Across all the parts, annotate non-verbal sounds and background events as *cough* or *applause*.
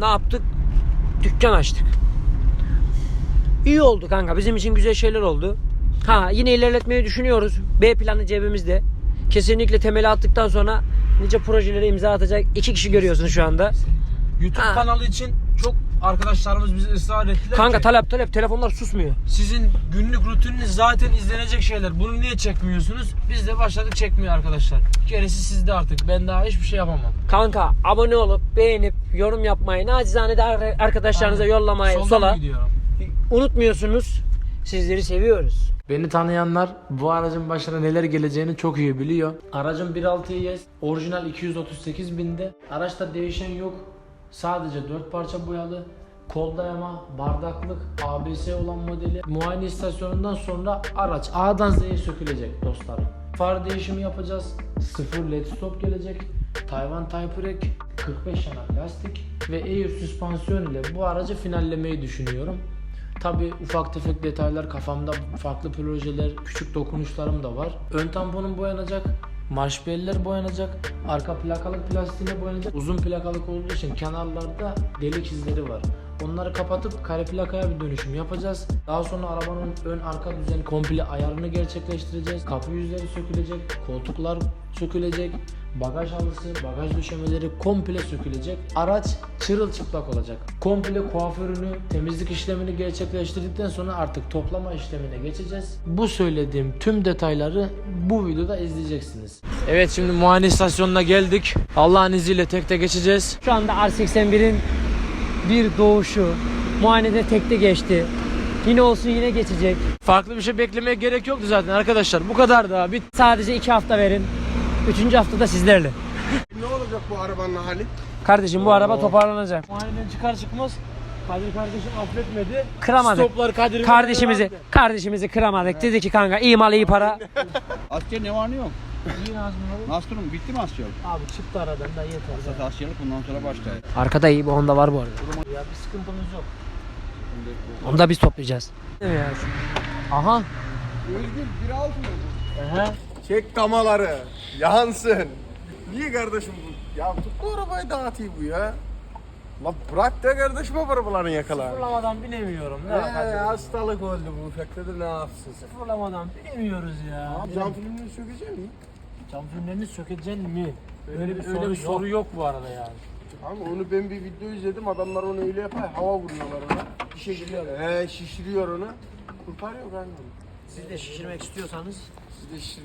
ne yaptık? Dükkan açtık. İyi oldu kanka. Bizim için güzel şeyler oldu. Ha yine ilerletmeyi düşünüyoruz. B planı cebimizde. Kesinlikle temeli attıktan sonra nice projelere imza atacak iki kişi görüyorsun şu anda. YouTube Ha. kanalı için çok arkadaşlarımız bize ısrar ettiler Kanka ki, talep talep telefonlar susmuyor. sizin günlük rutininiz zaten izlenecek şeyler. Bunu niye çekmiyorsunuz? Biz de başladık çekmeye arkadaşlar. Gerisi sizde artık. Ben daha hiçbir şey yapamam. Kanka abone olup beğenip yorum yapmayı nacizane de ar- arkadaşlarınıza Aynen. yollamayı Soldan sola gidiyorum. unutmuyorsunuz. Sizleri seviyoruz. Beni tanıyanlar bu aracın başına neler geleceğini çok iyi biliyor. Aracın 1.6 ES orijinal 238 binde. Araçta değişen yok. Sadece 4 parça boyalı. Kol dayama, bardaklık, ABS olan modeli. Muayene istasyonundan sonra araç A'dan Z'ye sökülecek dostlarım. Far değişimi yapacağız. Sıfır led stop gelecek. Tayvan Type Rack, 45 yanak lastik ve Air süspansiyon ile bu aracı finallemeyi düşünüyorum. Tabi ufak tefek detaylar kafamda farklı projeler, küçük dokunuşlarım da var. Ön tamponum boyanacak. Marş beller boyanacak. Arka plakalık plastiğine boyanacak. Uzun plakalık olduğu için kenarlarda delik izleri var. Onları kapatıp kare plakaya bir dönüşüm yapacağız. Daha sonra arabanın ön arka düzeni komple ayarını gerçekleştireceğiz. Kapı yüzleri sökülecek, koltuklar sökülecek, bagaj halısı, bagaj döşemeleri komple sökülecek. Araç çırılçıplak olacak. Komple kuaförünü, temizlik işlemini gerçekleştirdikten sonra artık toplama işlemine geçeceğiz. Bu söylediğim tüm detayları bu videoda izleyeceksiniz. Evet şimdi muayene istasyonuna geldik. Allah'ın izniyle tekte geçeceğiz. Şu anda R81'in bir doğuşu muayenede tekte geçti. Yine olsun yine geçecek. Farklı bir şey beklemeye gerek yoktu zaten arkadaşlar. Bu kadar da bit. Sadece iki hafta verin. Üçüncü haftada sizlerle. Ne olacak bu arabanın hali? Kardeşim bu araba toparlanacak. Muayeneden çıkar çıkmaz Kadir kardeşim affetmedi. Kıramadık. Stoplar Kadir'in Kardeşimizi kardeşimizi kıramadık. Dedi ki kanka iyi mal iyi para. *laughs* Asker ne var ne yok? İyi Nazım abi. Nastur'un bitti mi asker? Abi çıktı aradan da yeter. Sat askerlik bundan sonra başlar. Arkada iyi bir Honda var bu arada. Ya bir sıkıntımız yok. Onu da biz toplayacağız. Aha. Özgür bir alt mı bu? Ehe. Çek tamaları. Yansın. Niye kardeşim bu? Ya tut bu arabayı dağıtayım bu ya. La bırak da kardeşim bu arabaların yakala. Sıfırlamadan binemiyorum. Ne Eee yapacağız? hastalık oldu bu ufakta da ne yapsın sen? Sıfırlamadan binemiyoruz ya. Cam filmini sökecek mi? Cam filmlerini sökeceksin mi? Öyle bir, Öyle öyle bir bir soru yok bu arada yani. Ama onu ben bir video izledim adamlar onu öyle yapar hava vuruyorlar ona. Şişiriyorlar. He şişiriyor onu. Kurtarıyor kanka. Siz de şişirmek istiyorsanız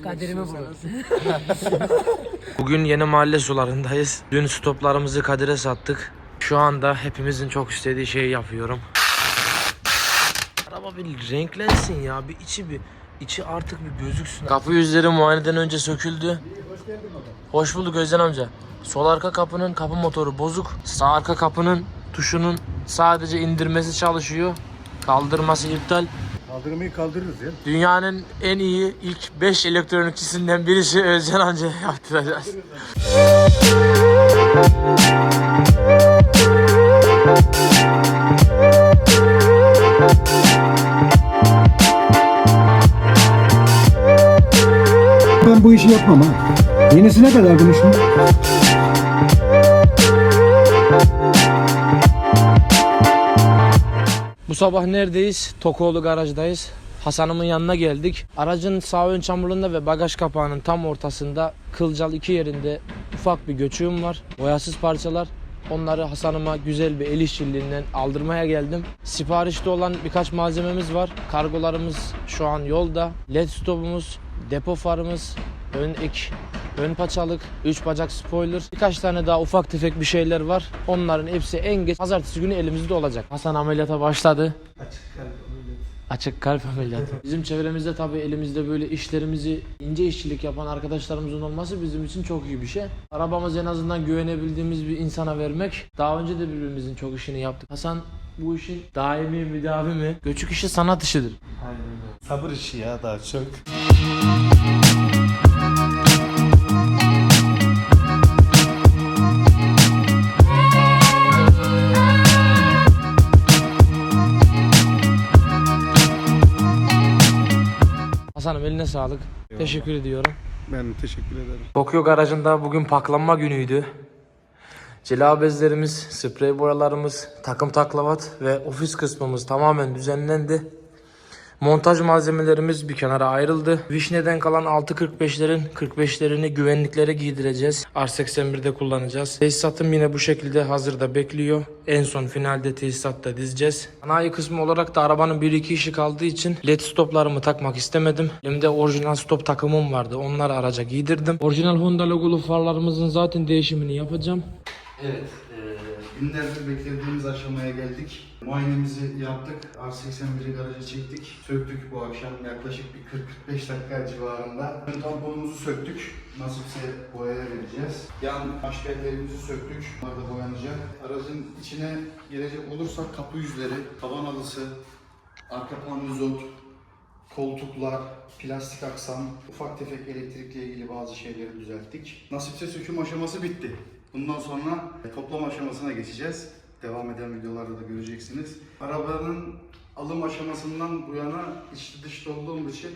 Kaderimi istiyorsanız- *laughs* Bugün yeni mahalle sularındayız. Dün stoplarımızı Kadir'e sattık. Şu anda hepimizin çok istediği şeyi yapıyorum. Araba bir renklensin ya. Bir içi bir içi artık bir gözüksün. Kapı yüzleri muayeneden önce söküldü. Hoş bulduk Özden amca. Sol arka kapının kapı motoru bozuk. Sağ arka kapının tuşunun sadece indirmesi çalışıyor. Kaldırması iptal. Kaldırmayı kaldırırız ya. Dünyanın en iyi ilk 5 elektronikçisinden birisi Özcan amca yaptıracağız. Ben bu işi yapmam ha. Yenisine kadar konuşma. Sabah neredeyiz? Tokoğlu garajdayız. Hasan'ımın yanına geldik. Aracın sağ ön çamurluğunda ve bagaj kapağının tam ortasında kılcal iki yerinde ufak bir göçüğüm var. Boyasız parçalar. Onları Hasan'ıma güzel bir el işçiliğinden aldırmaya geldim. Siparişte olan birkaç malzememiz var. Kargolarımız şu an yolda. LED stopumuz, depo farımız, ön ek, ön paçalık, 3 bacak spoiler. Birkaç tane daha ufak tefek bir şeyler var. Onların hepsi en geç pazartesi günü elimizde olacak. Hasan ameliyata başladı. Açık kalp ameliyatı. *laughs* Bizim çevremizde tabii elimizde böyle işlerimizi ince işçilik yapan arkadaşlarımızın olması bizim için çok iyi bir şey. Arabamız en azından güvenebildiğimiz bir insana vermek. Daha önce de birbirimizin çok işini yaptık. Hasan bu işin daimi müdavi mi? Göçük işi sanat işidir. Sabır işi ya daha çok. Hasan'ım eline sağlık. Teşekkür ediyorum. Ben teşekkür ederim. Tokyo garajında bugün paklanma günüydü. Cila bezlerimiz, sprey boyalarımız, takım taklavat ve ofis kısmımız tamamen düzenlendi. Montaj malzemelerimiz bir kenara ayrıldı. Vişneden kalan 6.45'lerin 45'lerini güvenliklere giydireceğiz. R81'de kullanacağız. Tesisatım yine bu şekilde hazırda bekliyor. En son finalde tesisatta dizeceğiz. Sanayi kısmı olarak da arabanın 1-2 işi kaldığı için led stoplarımı takmak istemedim. Elimde orijinal stop takımım vardı. Onları araca giydirdim. Orijinal Honda logolu farlarımızın zaten değişimini yapacağım. Evet, günlerdir beklediğimiz aşamaya geldik. Muayenemizi yaptık, R81'i garaja çektik. Söktük bu akşam yaklaşık bir 40-45 dakika civarında. Ön tamponumuzu söktük, nasipse boyaya vereceğiz. Yan maşketlerimizi söktük, bunlar da boyanacak. Aracın içine gelecek olursak kapı yüzleri, tavan halısı, arka panozot, koltuklar, plastik aksam, ufak tefek elektrikle ilgili bazı şeyleri düzelttik. Nasipse söküm aşaması bitti. Bundan sonra toplam aşamasına geçeceğiz. Devam eden videolarda da göreceksiniz. Arabanın alım aşamasından bu yana içli dışlı olduğum için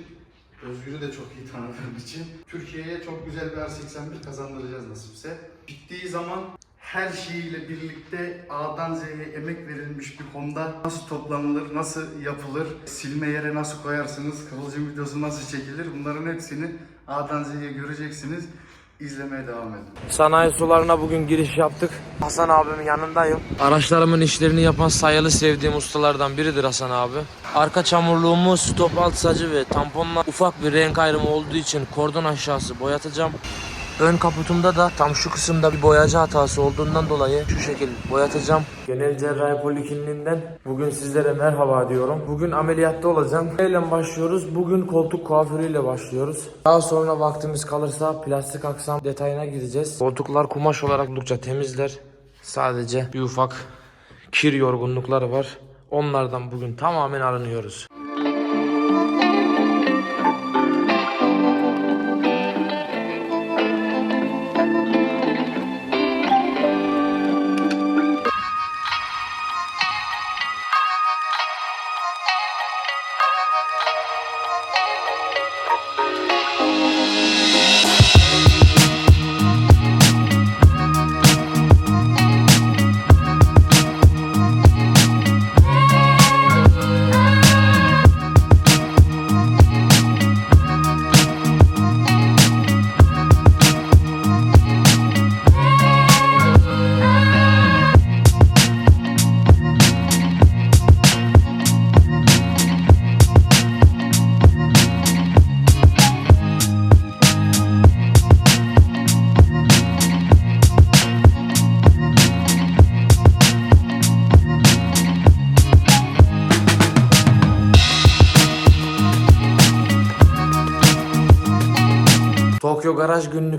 Özgür'ü de çok iyi tanıdığım için Türkiye'ye çok güzel bir R81 kazandıracağız nasipse. Bittiği zaman her şeyiyle birlikte A'dan Z'ye emek verilmiş bir konuda nasıl toplanılır, nasıl yapılır, silme yere nasıl koyarsınız, kıvılcım videosu nasıl çekilir bunların hepsini A'dan Z'ye göreceksiniz. İzlemeye devam edin. Sanayi sularına bugün giriş yaptık. Hasan abimin yanındayım. Araçlarımın işlerini yapan sayılı sevdiğim ustalardan biridir Hasan abi. Arka çamurluğumu stop alt sacı ve tamponla ufak bir renk ayrımı olduğu için kordon aşağısı boyatacağım. Ön kaputumda da tam şu kısımda bir boyacı hatası olduğundan dolayı şu şekil boyatacağım. Genel cerrahi polikliniğinden bugün sizlere merhaba diyorum. Bugün ameliyatta olacağım. Neyle başlıyoruz? Bugün koltuk kuaförüyle başlıyoruz. Daha sonra vaktimiz kalırsa plastik aksam detayına gideceğiz. Koltuklar kumaş olarak oldukça temizler. Sadece bir ufak kir yorgunlukları var. Onlardan bugün tamamen arınıyoruz. Tokyo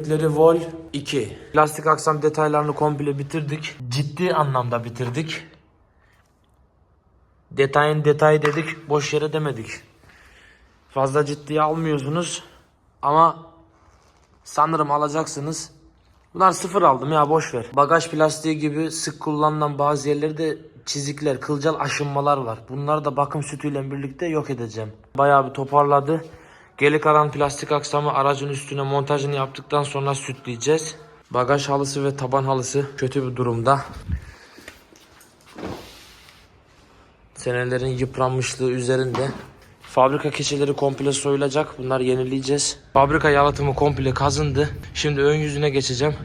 Günlükleri Vol 2. Plastik aksam detaylarını komple bitirdik. Ciddi anlamda bitirdik. Detayın detayı dedik, boş yere demedik. Fazla ciddiye almıyorsunuz ama sanırım alacaksınız. Bunlar sıfır aldım ya boş ver. Bagaj plastiği gibi sık kullanılan bazı yerlerde çizikler, kılcal aşınmalar var. Bunları da bakım sütüyle birlikte yok edeceğim. Bayağı bir toparladı. Geri kalan plastik aksamı aracın üstüne montajını yaptıktan sonra sütleyeceğiz. Bagaj halısı ve taban halısı kötü bir durumda. Senelerin yıpranmışlığı üzerinde. Fabrika keçeleri komple soyulacak. Bunlar yenileyeceğiz. Fabrika yalıtımı komple kazındı. Şimdi ön yüzüne geçeceğim.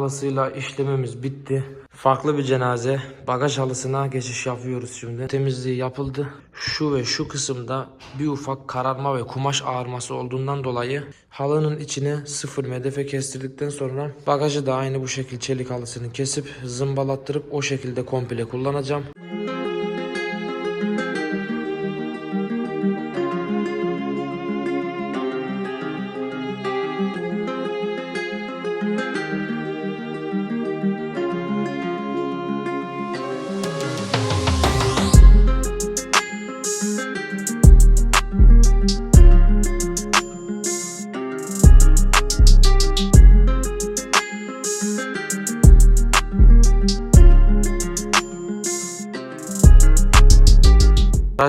Halısıyla işlemimiz bitti. Farklı bir cenaze. Bagaj halısına geçiş yapıyoruz şimdi. Temizliği yapıldı. Şu ve şu kısımda bir ufak kararma ve kumaş ağarması olduğundan dolayı halının içine sıfır medefe kestirdikten sonra bagajı da aynı bu şekil çelik halısını kesip zımbalattırıp o şekilde komple kullanacağım.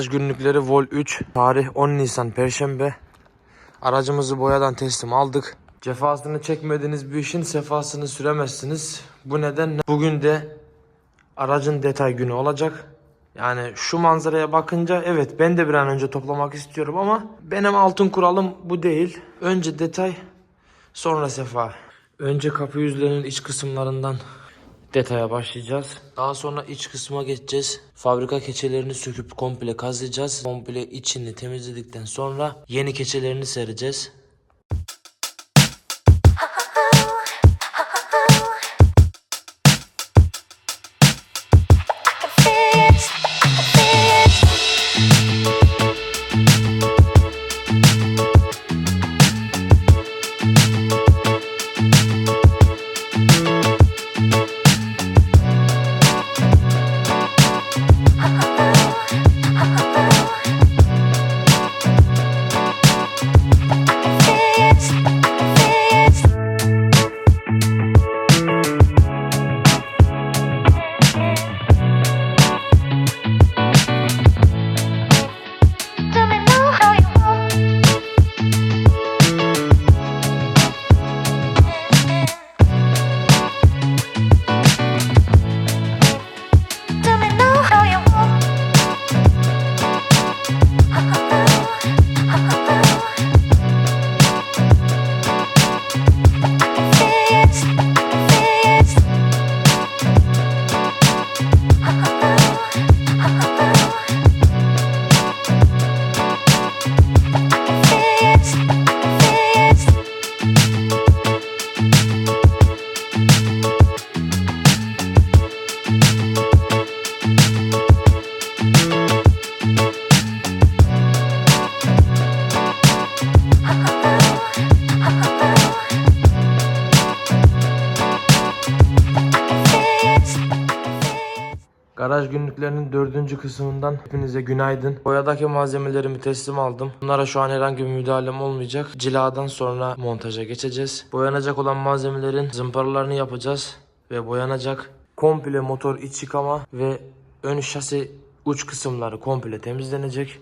Garaj günlükleri Vol 3. Tarih 10 Nisan Perşembe. Aracımızı boyadan teslim aldık. Cefasını çekmediğiniz bir işin sefasını süremezsiniz. Bu nedenle bugün de aracın detay günü olacak. Yani şu manzaraya bakınca evet ben de bir an önce toplamak istiyorum ama benim altın kuralım bu değil. Önce detay sonra sefa. Önce kapı yüzlerinin iç kısımlarından detaya başlayacağız. Daha sonra iç kısma geçeceğiz. Fabrika keçelerini söküp komple kazıyacağız. Komple içini temizledikten sonra yeni keçelerini sereceğiz. Kısmından hepinize günaydın. Boyadaki malzemelerimi teslim aldım. Bunlara şu an herhangi bir müdahalem olmayacak. Ciladan sonra montaja geçeceğiz. Boyanacak olan malzemelerin zımparalarını yapacağız ve boyanacak. Komple motor iç yıkama ve ön şasi uç kısımları komple temizlenecek.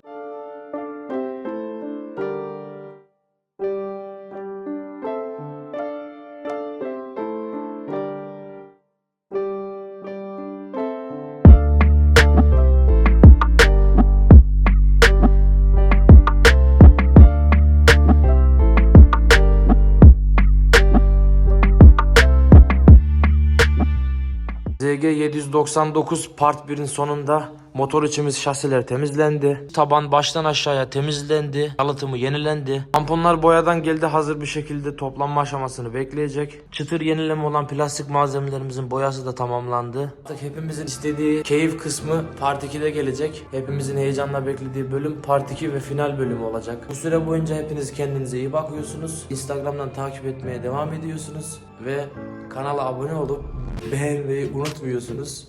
ZG 799 Part 1'in sonunda motor içimiz şasiler temizlendi. Taban baştan aşağıya temizlendi. Yalıtımı yenilendi. Tamponlar boyadan geldi hazır bir şekilde toplanma aşamasını bekleyecek. Çıtır yenileme olan plastik malzemelerimizin boyası da tamamlandı. Artık hepimizin istediği keyif kısmı Part 2'de gelecek. Hepimizin heyecanla beklediği bölüm Part 2 ve final bölümü olacak. Bu süre boyunca hepiniz kendinize iyi bakıyorsunuz. Instagram'dan takip etmeye devam ediyorsunuz. Ve kanala abone olup beğenmeyi unutmuyorsunuz.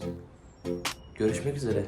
Görüşmek üzere.